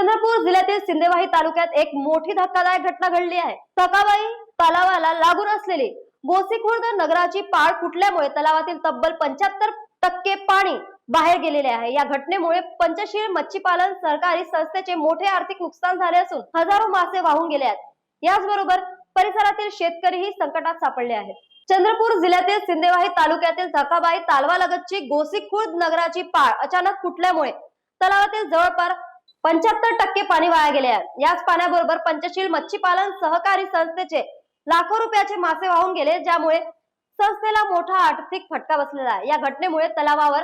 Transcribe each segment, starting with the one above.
चंद्रपूर जिल्ह्यातील सिंदेवाही तालुक्यात एक मोठी धक्कादायक घटना घडली आहे. सकाबाई तलावाला लागून असलेली गोसीखुर्द नगराची पाळ फुटल्यामुळे तलावातील तब्बल पंच्याहत्तर टक्के पाणी बाहेर गेलेले आहे. या घटनेमुळे पंचशील मच्छीपालन सहकारी संस्थेचे मोठे आर्थिक नुकसान झाले असून हजारो मासे वाहून गेले आहेत. याचबरोबर परिसरातील शेतकरीही संकटात सापडले आहेत. चंद्रपूर जिल्ह्यातील सिंदेवाही तालुक्यातील धकाबाई तालवालगतची गोसीखुर्द नगराची पाळ अचानक फुटल्यामुळे तलावातील जवळपास पंच्याहत्तर टक्के पाणी वाया गेले आहे. याच पाण्याबरोबर पंचशील मच्छीपालन सहकारी संस्थेचे लाखो रुपयाचे मासे वाहून गेले ज्यामुळे संस्थेला मोठा आर्थिक फटका बसलेला आहे. या घटनेमुळे तलावावर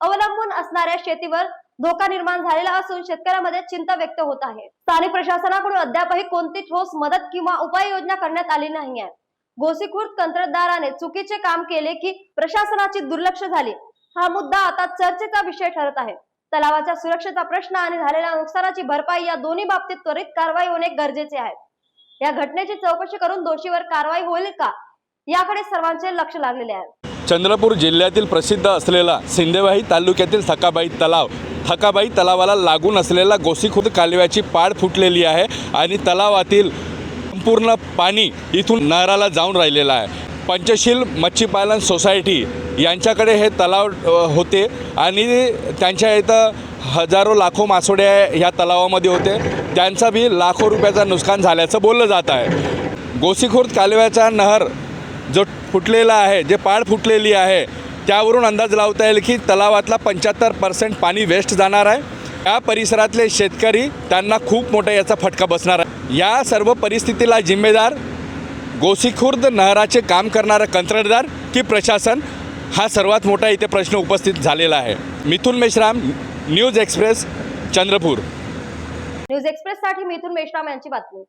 अवलंबून असणाऱ्या शेतीवर धोका निर्माण झालेला असून शेतकऱ्यांमध्ये चिंता व्यक्त होत आहे. स्थानिक प्रशासनाकडून अद्यापही कोणती ठोस मदत किंवा उपाययोजना करण्यात आली नाही आहे. गोसीखुर्द कंत्राटदाराने चुकीचे काम केले की प्रशासनाची दुर्लक्ष झाली. हा मुद्दा आता चर्चेचा विषय ठरत आहे. तलावाच्या सुरक्षेचा प्रश्न आणि झालेल्या नुकसानाची भरपाई या दोन्ही बाबतीत त्वरित कारवाई होणे गरजेचे आहे. या घटनेची चौकशी करून दोषीवर कारवाई होईल का? याकडे सर्वांचे लक्ष लागलेले आहे. चंद्रपूर जिल्ह्यातील प्रसिद्ध असलेला सिंदेवाही तालुक्यातील थकाबाई तलाव. थकाबाई तलावाला लागून असलेला गोसीखुर्द कालव्याची पाड फुटलेली आहे आणि तलावातील संपूर्ण पाणी इथून नहराला जाऊन राहिलेलं आहे. पंचशील मच्छीपालन सोसायटी यांच्याकडे हे तलाव होते आणि त्यांच्या इथं हजारो लाखो मासोडे ह्या तलावामध्ये होते. त्यांचा बी लाखो रुपयाचं नुकसान झाल्याचं बोललं जात आहे. गोसीखुर्द कालव्याचा नहर जो फुटलेला आहे जे पाड फुटलेली आहे त्यावरून अंदाज लावता येईल की तलावातला पंच्याहत्तर पर्सेंट पाणी वेस्ट जाणार आहे. या परिसरातले शेतकरी त्यांना खूप मोठा याचा फटका बसणार आहे. या सर्व परिस्थितीला जिम्मेदार गोसीखुर्द नहराचे काम करणारा कंत्राटदार की प्रशासन हा सर्वात मोठा इथे प्रश्न उपस्थित झालेला आहे. Mithun Meshram news express Chandrapur. News express साठी मिथुन मेश्राम यांची बातमी.